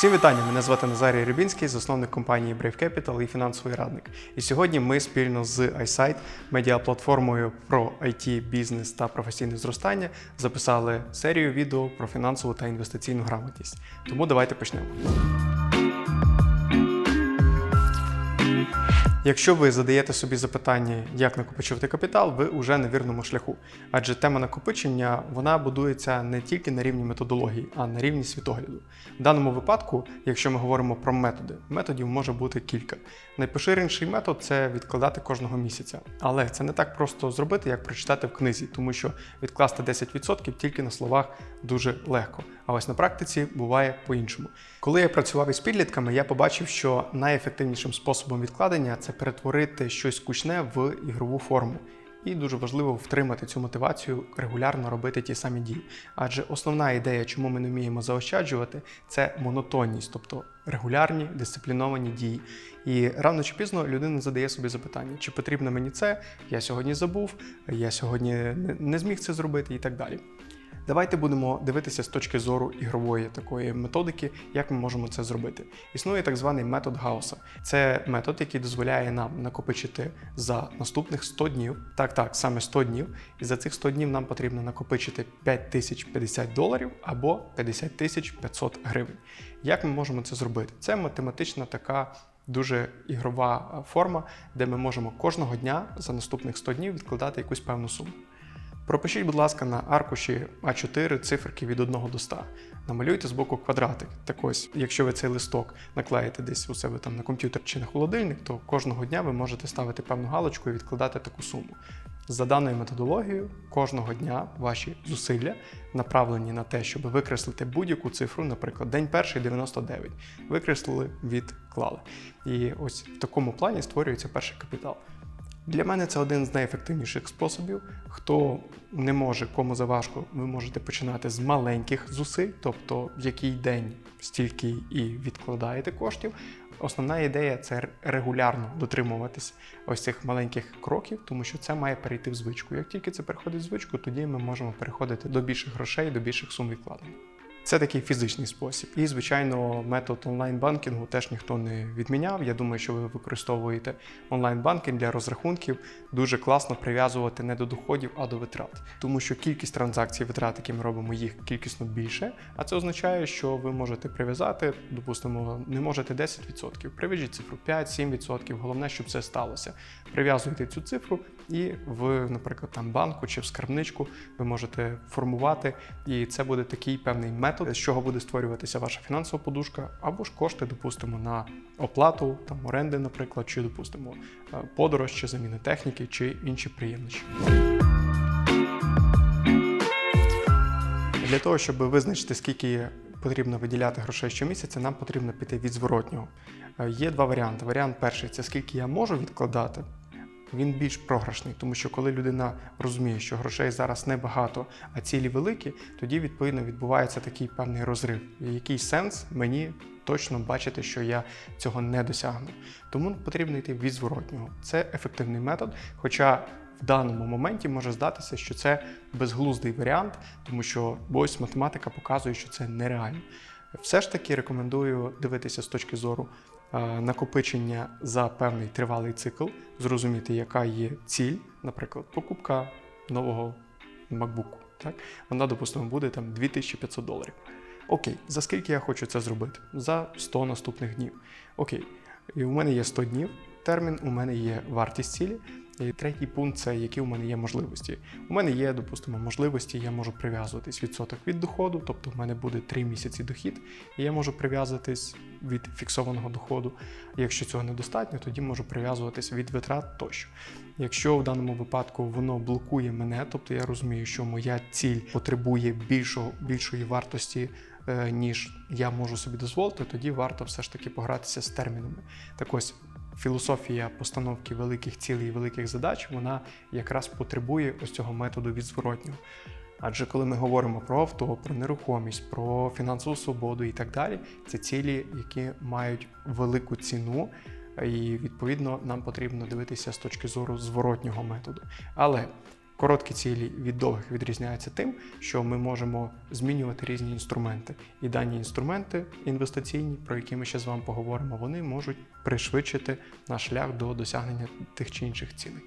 Усім вітання! Мене звати Назарій Рибінський, засновник компанії Brave Capital і фінансовий радник. І сьогодні ми спільно з iSight, медіаплатформою про IT, бізнес та професійне зростання, записали серію відео про фінансову та інвестиційну грамотність. Тому давайте почнемо. Якщо ви задаєте собі запитання, як накопичувати капітал, ви вже на вірному шляху. Адже тема накопичення вона будується не тільки на рівні методології, а на рівні світогляду. В даному випадку, якщо ми говоримо про методи, методів може бути кілька. Найпоширеніший метод це відкладати кожного місяця. Але це не так просто зробити, як прочитати в книзі, тому що відкласти 10% тільки на словах дуже легко. А ось на практиці буває по-іншому. Коли я працював із підлітками, я побачив, що найефективнішим способом відкладення це перетворити щось скучне в ігрову форму. І дуже важливо втримати цю мотивацію регулярно робити ті самі дії. Адже основна ідея, чому ми не вміємо заощаджувати, це монотонність, тобто регулярні дисципліновані дії. І рано чи пізно людина задає собі запитання, чи потрібно мені це, я сьогодні забув, я сьогодні не зміг це зробити і так далі. Давайте будемо дивитися з точки зору ігрової такої методики, як ми можемо це зробити. Існує так званий метод Гауса. Це метод, який дозволяє нам накопичити за наступних 100 днів. Так, так, саме 100 днів. І за цих 100 днів нам потрібно накопичити 5050 доларів або 50 тисяч 500 гривень. Як ми можемо це зробити? Це математична така. Дуже ігрова форма, де ми можемо кожного дня за наступних 100 днів відкладати якусь певну суму. Пропишіть, будь ласка, на аркуші А4 циферки від 1 до 100. Намалюйте з боку квадратик. Так ось, якщо ви цей листок наклеїте десь у себе там на комп'ютер чи на холодильник, то кожного дня ви можете ставити певну галочку і відкладати таку суму. За даною методологією, кожного дня ваші зусилля направлені на те, щоб викреслити будь-яку цифру, наприклад, день перший 99. Викреслили, відклали. І ось в такому плані створюється перший капітал. Для мене це один з найефективніших способів. Хто не може, кому заважко, ви можете починати з маленьких зусиль, тобто в який день стільки і відкладаєте коштів. Основна ідея це регулярно дотримуватись ось цих маленьких кроків, тому що це має перейти в звичку. Як тільки це переходить в звичку, тоді ми можемо переходити до більших грошей, до більших сум відкладень. Це такий фізичний спосіб. І, звичайно, метод онлайн-банкінгу теж ніхто не відміняв. Я думаю, що ви використовуєте онлайн-банкінг для розрахунків. Дуже класно прив'язувати не до доходів, а до витрат. Тому що кількість транзакцій витрат, які ми робимо, їх кількісно більше. А це означає, що ви можете прив'язати, допустимо, не можете 10%. Прив'яжіть цифру 5-7%. Головне, щоб це сталося. Прив'язуйте цю цифру, і в, наприклад, там банку чи в скарбничку ви можете формувати, і це буде такий певний метод, з чого буде створюватися ваша фінансова подушка, або ж кошти, допустимо, на оплату там оренди, наприклад, чи допустимо е, подорож, чи заміни техніки, чи інші приємнощі. Для того, щоб визначити, скільки потрібно виділяти грошей щомісяця, нам потрібно піти від зворотнього. Е, Є два варіанти. Варіант перший це скільки я можу відкладати. Він більш програшний, тому що коли людина розуміє, що грошей зараз небагато, а цілі великі, тоді відповідно відбувається такий певний розрив. Який сенс мені точно бачити, що я цього не досягну. Тому потрібно йти від зворотнього. Це ефективний метод. Хоча в даному моменті може здатися, що це безглуздий варіант, тому що ось математика показує, що це нереально. Все ж таки рекомендую дивитися з точки зору накопичення за певний тривалий цикл, зрозуміти, яка є ціль, наприклад, покупка нового MacBook. Так? Вона, допустимо, буде там 2500 доларів. Окей, за скільки я хочу це зробити? За 100 наступних днів. Окей, і у мене є 100 днів термін, у мене є вартість цілі. І третій пункт це які у мене є можливості. У мене є, допустимо, можливості, я можу прив'язуватись відсоток від доходу, тобто в мене буде 3 місяці дохід, і я можу прив'язуватись від фіксованого доходу. Якщо цього недостатньо, тоді можу прив'язуватись від витрат тощо. Якщо в даному випадку воно блокує мене, тобто я розумію, що моя ціль потребує більшого, більшої вартості, ніж я можу собі дозволити, тоді варто все ж таки погратися з термінами. Так ось філософія постановки великих цілей і великих задач, вона якраз потребує ось цього методу від зворотнього. Адже коли ми говоримо про авто, про нерухомість, про фінансову свободу і так далі, це цілі, які мають велику ціну, і відповідно нам потрібно дивитися з точки зору зворотнього методу. Але Короткі цілі від довгих відрізняються тим, що ми можемо змінювати різні інструменти. І дані інструменти інвестиційні, про які ми ще з вами поговоримо, вони можуть пришвидшити наш шлях до досягнення тих чи інших цілей.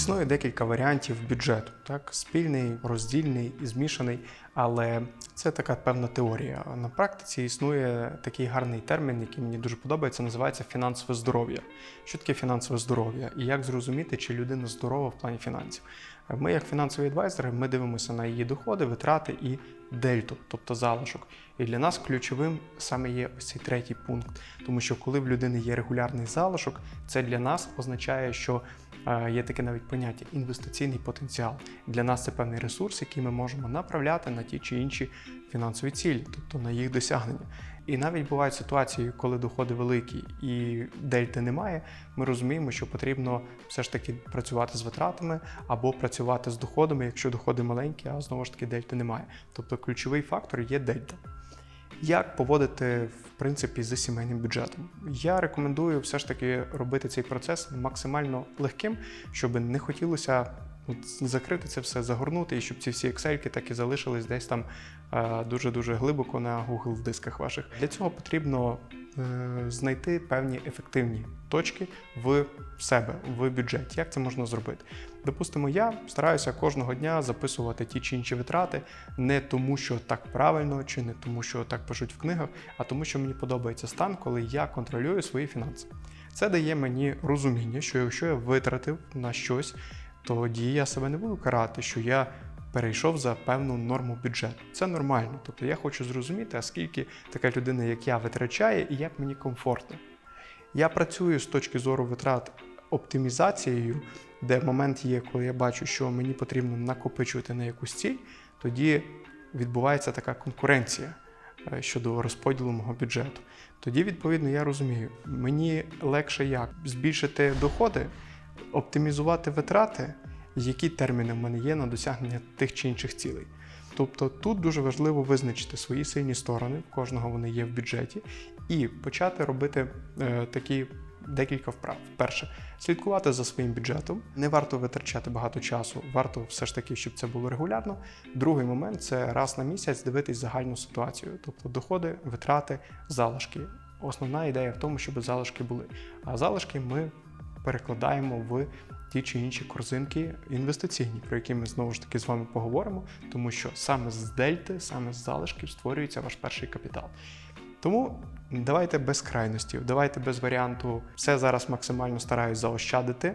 Існує декілька варіантів бюджету, так спільний, роздільний і змішаний, але це така певна теорія. На практиці існує такий гарний термін, який мені дуже подобається, називається фінансове здоров'я. Що таке фінансове здоров'я і як зрозуміти, чи людина здорова в плані фінансів? Ми, як фінансові адвайзери, ми дивимося на її доходи, витрати і дельту, тобто залишок. І для нас ключовим саме є ось цей третій пункт, тому що коли в людини є регулярний залишок, це для нас означає, що є таке навіть поняття інвестиційний потенціал. Для нас це певний ресурс, який ми можемо направляти на ті чи інші фінансові цілі, тобто на їх досягнення. І навіть бувають ситуації, коли доходи великі і дельти немає. Ми розуміємо, що потрібно все ж таки працювати з витратами або працювати з доходами, якщо доходи маленькі, а знову ж таки дельти немає. Тобто ключовий фактор є дельта. Як поводити в принципі з сімейним бюджетом? Я рекомендую все ж таки робити цей процес максимально легким, щоб не хотілося закрити це все, загорнути, і щоб ці всі ексельки так і залишились десь там е, дуже-дуже глибоко на Google дисках ваших. Для цього потрібно знайти певні ефективні точки в себе в бюджеті. Як це можна зробити? Допустимо, я стараюся кожного дня записувати ті чи інші витрати не тому, що так правильно, чи не тому, що так пишуть в книгах, а тому, що мені подобається стан, коли я контролюю свої фінанси. Це дає мені розуміння, що якщо я витратив на щось, тоді я себе не буду карати, що я перейшов за певну норму бюджету. Це нормально. Тобто я хочу зрозуміти, а скільки така людина, як я, витрачає і як мені комфортно. Я працюю з точки зору витрат оптимізацією, де момент є, коли я бачу, що мені потрібно накопичувати на якусь ціль, тоді відбувається така конкуренція е, щодо розподілу мого бюджету. Тоді, відповідно, я розумію, мені легше як збільшити доходи, оптимізувати витрати, які терміни в мене є на досягнення тих чи інших цілей. Тобто тут дуже важливо визначити свої сильні сторони, в кожного вони є в бюджеті, і почати робити е, такі декілька вправ. Перше, слідкувати за своїм бюджетом. Не варто витрачати багато часу, варто все ж таки, щоб це було регулярно. Другий момент це раз на місяць дивитись загальну ситуацію, тобто доходи, витрати, залишки. Основна ідея в тому, щоб залишки були. А залишки ми перекладаємо в ті чи інші корзинки інвестиційні, про які ми знову ж таки з вами поговоримо, тому що саме з дельти, саме з залишків створюється ваш перший капітал. Тому давайте без крайностів, давайте без варіанту все зараз максимально стараюсь заощадити.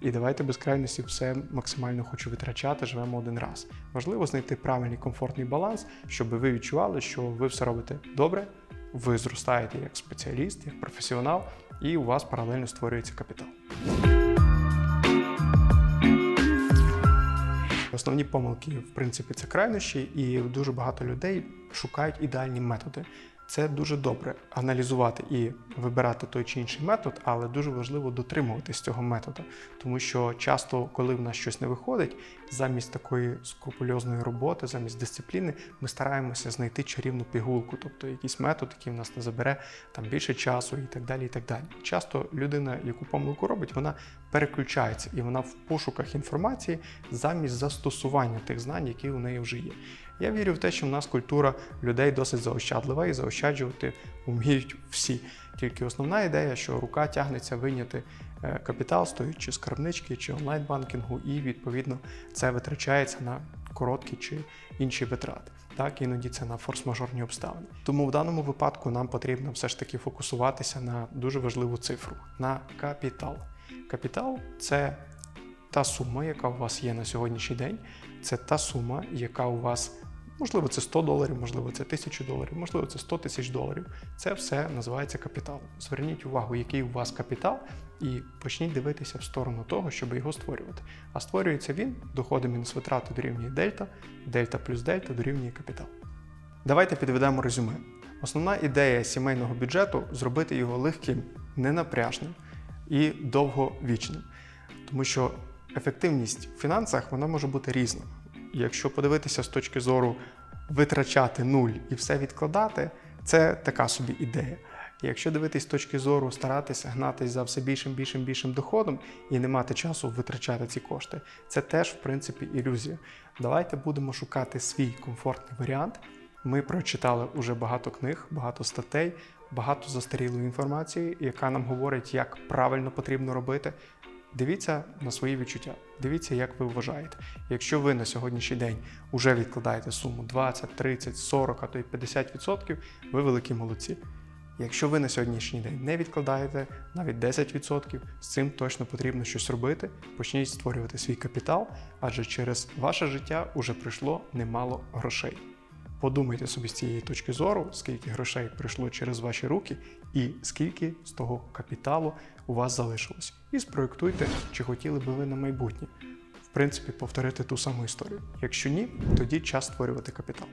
І давайте без крайності все максимально хочу витрачати, живемо один раз. Важливо знайти правильний комфортний баланс, щоб ви відчували, що ви все робите добре, ви зростаєте як спеціаліст, як професіонал, і у вас паралельно створюється капітал. Основні помилки, в принципі, це крайнощі, і дуже багато людей шукають ідеальні методи. Це дуже добре аналізувати і вибирати той чи інший метод, але дуже важливо дотримуватись цього методу, тому що часто, коли в нас щось не виходить, замість такої скрупульозної роботи, замість дисципліни, ми стараємося знайти чарівну пігулку, тобто якийсь метод, який в нас не забере там більше часу і так далі. І так далі. Часто людина, яку помилку робить, вона переключається і вона в пошуках інформації замість застосування тих знань, які у неї вже є. Я вірю в те, що в нас культура людей досить заощадлива і заощаджувати вміють всі. Тільки основна ідея, що рука тягнеться вийняти е, капітал, стоячи з скарбнички чи онлайн-банкінгу, і відповідно це витрачається на короткі чи інші витрати. Так, іноді це на форс-мажорні обставини. Тому в даному випадку нам потрібно все ж таки фокусуватися на дуже важливу цифру на капітал. Капітал це та сума, яка у вас є на сьогоднішній день. Це та сума, яка у вас Можливо, це 100 доларів, можливо, це 1000 доларів, можливо, це 100 тисяч доларів. Це все називається капітал. Зверніть увагу, який у вас капітал, і почніть дивитися в сторону того, щоб його створювати. А створюється він, доходи мінус витрати дорівнює дельта, дельта плюс дельта дорівнює капітал. Давайте підведемо резюме. Основна ідея сімейного бюджету зробити його легким, ненапряжним і довговічним. Тому що ефективність в фінансах вона може бути різна якщо подивитися з точки зору витрачати нуль і все відкладати, це така собі ідея. Якщо дивитись з точки зору, старатися гнатись за все більшим, більшим, більшим доходом і не мати часу витрачати ці кошти, це теж в принципі ілюзія. Давайте будемо шукати свій комфортний варіант. Ми прочитали уже багато книг, багато статей, багато застарілої інформації, яка нам говорить, як правильно потрібно робити. Дивіться на свої відчуття, дивіться, як ви вважаєте. Якщо ви на сьогоднішній день вже відкладаєте суму 20, 30, 40, а то й 50%, ви великі молодці. Якщо ви на сьогоднішній день не відкладаєте навіть 10%, з цим точно потрібно щось робити. Почніть створювати свій капітал, адже через ваше життя вже прийшло немало грошей. Подумайте собі з цієї точки зору, скільки грошей прийшло через ваші руки, і скільки з того капіталу у вас залишилось. І спроєктуйте, чи хотіли би ви на майбутнє. В принципі, повторити ту саму історію. Якщо ні, тоді час створювати капітал.